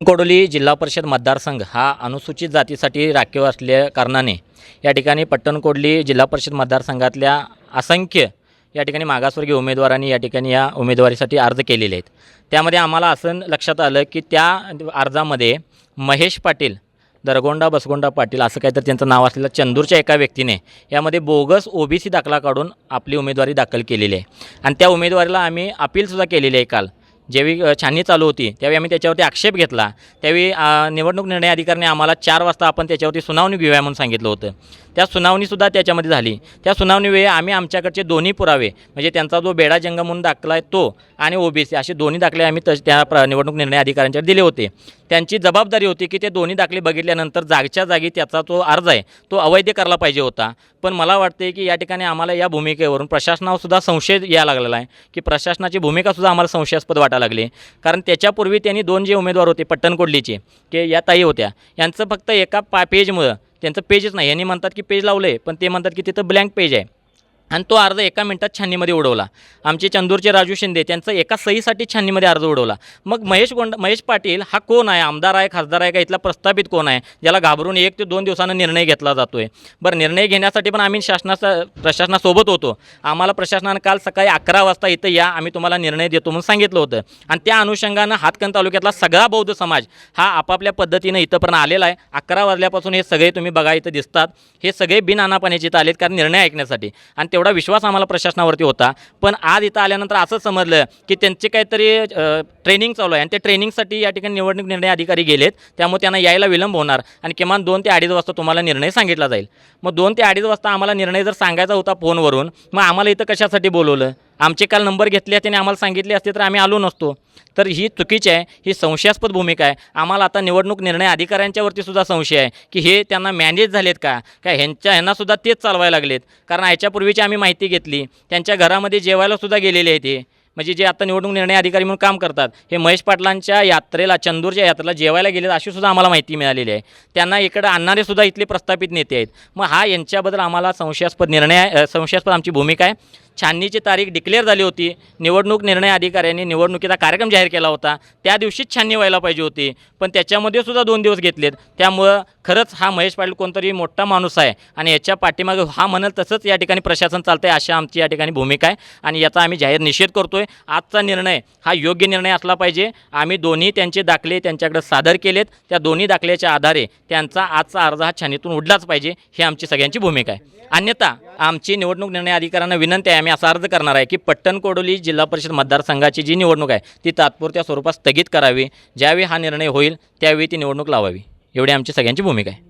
कोडोली जिल्हा परिषद मतदारसंघ हा अनुसूचित जातीसाठी राखीव असल्या कारणाने या ठिकाणी पट्टणकोडली जिल्हा परिषद मतदारसंघातल्या असंख्य या ठिकाणी मागासवर्गीय उमेदवारांनी या ठिकाणी या उमेदवारीसाठी अर्ज केलेले आहेत. त्यामध्ये आम्हाला असं लक्षात आलं की त्या अर्जामध्ये महेश पाटील दरगोंडा बसगोंडा पाटील असं काहीतरी त्यांचं नाव असलेलं चंदूरच्या एका व्यक्तीने यामध्ये बोगस ओबीसी दाखला काढून आपली उमेदवारी दाखल केलेली आहे. आणि त्या उमेदवारीला आम्ही अपीलसुद्धा केलेली आहे काल. ज्यावेळी छाननी चालू होती त्यावेळी आम्ही त्याच्यावरती आक्षेप घेतला. त्यावेळी निवडणूक निर्णय अधिकाऱ्याने आम्हाला चार वाजता आपण त्याच्यावरती सुनावणी घेऊया म्हणून सांगितलं होतं. त्या सुनावणीसुद्धा त्याच्यामध्ये झाली. त्या सुनावणीवेळी आम्ही आमच्याकडचे दोन्ही पुरावे म्हणजे त्यांचा जो बेडा जंग म्हणून दाखला आहे तो आणि ओबीसी असे दोन्ही दाखले आम्ही त त्या प्र निवडणूक निर्णय अधिकाऱ्यांच्याकडे दिले होते. त्यांची जबाबदारी होती की ते दोन्ही दाखले बघितल्यानंतर जागच्या जागी त्याचा जो अर्ज आहे तो अवैध करायला पाहिजे होता. पण मला वाटते की या ठिकाणी आम्हाला या भूमिकेवरून प्रशासनावरसुद्धा संशय यायला लागलेला आहे की प्रशासनाची भूमिकासुद्धा आम्हाला संशयास्पद वाटा लागले. कारण त्याच्यापूर्वी त्यांनी दोन जे उमेदवार होते पट्टणकोडलीचे की या ताई होत्या. यांचं फक्त एका पा पेजमुळं त्यांचं पेजच नाही. यांनी म्हणतात की पेज लावलं आहे पण ते म्हणतात की तिथं ब्लँक पेज आहे. आणि तो अर्ज एका मिनिटात छाननीमध्ये उडवला. आमचे चंदूरचे राजू शिंदे त्यांचं एका सहीसाठी छाननीमध्ये अर्ज उडवला. मग महेश गोंड महेश पाटील हा कोण आहे? आमदार आहे खासदार आहे का? इथला प्रस्थापित कोण आहे? ज्याला घाबरून एक ते दोन दिवसानं निर्णय घेतला जातो आहे बरं निर्णय घेण्यासाठी पण आम्ही शासनाचा प्रशासनासोबत होतो. आम्हाला प्रशासनानं काल सकाळी अकरा वाजता इथं या आम्ही तुम्हाला निर्णय देतो म्हणून सांगितलं होतं. आणि त्या अनुषंगानं हातकण तालुक्यातला सगळा बौद्ध समाज हा आपापल्या पद्धतीनं इथंपर्यंत आलेला आहे. अकरा वाजल्यापासून हे सगळे तुम्ही बघा इथं दिसतात. हे सगळे बिनआनापाण्याचे इथं आलेत कारण निर्णय ऐकण्यासाठी. आणि तेवढा विश्वास आम्हाला प्रशासनावरती होता. पण आज इथं आल्यानंतर असं समजलं की त्यांचे काहीतरी ट्रेनिंग चालू आहे. आणि ते ट्रेनिंगसाठी या ठिकाणी निवडणूक निर्णय अधिकारी गेलेत. त्यामुळे त्यांना यायला विलंब होणार. आणि किमान दोन ते अडीच वाजता तुम्हाला निर्णय सांगितला जाईल. मग दोन ते अडीच वाजता आम्हाला निर्णय जर सांगायचा होता फोनवरून मग आम्हाला इथं कशासाठी बोलवलं? आमचे काल नंबर घेतले त्याने आम्हाला सांगितले असते तर आम्ही आलो नसतो. तर ही चुकीची आहे ही संशयास्पद भूमिका आहे. आम्हाला आता निवडणूक निर्णय अधिकाऱ्यांच्यावरती सुद्धा संशय आहे की हे त्यांना मॅनेज झालेत का? काय ह्यांच्या ह्यांनासुद्धा तेच चालवायला लागलेत? कारण ह्याच्यापूर्वीची आम्ही माहिती घेतली त्यांच्या घरामध्ये जेवायलासुद्धा गेलेले आहेत ते म्हणजे जे आता निवडणूक निर्णय अधिकारी म्हणून काम करतात हे महेश पाटलांच्या यात्रेला चंदूरच्या यात्रेला जेवायला गेलेत अशी सुद्धा आम्हाला माहिती मिळालेली आहे. त्यांना इकडं आणणारे सुद्धा इथले प्रस्थापित नेते आहेत. मग हा यांच्याबद्दल आम्हाला संशयास्पद निर्णय संशयास्पद आमची भूमिका आहे. छाननीची तारीख डिक्लेअर झाली होती. निवडणूक निर्णय अधिकाऱ्यांनी निवडणुकीचा कार्यक्रम जाहीर केला होता. त्या दिवशीच छाननी व्हायला पाहिजे होती. पण त्याच्यामध्ये सुद्धा दोन दिवस घेतलेत. त्यामुळं खरंच हा महेश पाटील कोणतरी मोठा माणूस आहे. आणि याच्या पाठीमागे हा म्हणेल तसंच या ठिकाणी प्रशासन चालतं आहे अशी आमची या ठिकाणी भूमिका आहे. आणि याचा आम्ही जाहीर निषेध करतो आहे आजचा निर्णय हा योग्य निर्णय असला पाहिजे. आम्ही दोन्ही त्यांचे दाखले त्यांच्याकडे सादर केलेत. त्या दोन्ही दाखल्याच्या आधारे त्यांचा आजचा अर्ज हा छानीतून उडलाच पाहिजे ही आमची सगळ्यांची भूमिका आहे. अन्यथा आमची निवडणूक निर्णय अधिकाऱ्यांना विनंती आहे. आम्ही असा अर्ज करणार आहे की पट्टण कोडोली जिल्हा परिषद मतदारसंघाची जी निवडणूक आहे ती तात्पुरत्या स्वरूपात स्थगित करावी. ज्यावेळी हा निर्णय होईल त्यावेळी ती निवडणूक लावावी. एवढी आमची सगळ्यांची भूमिका आहे.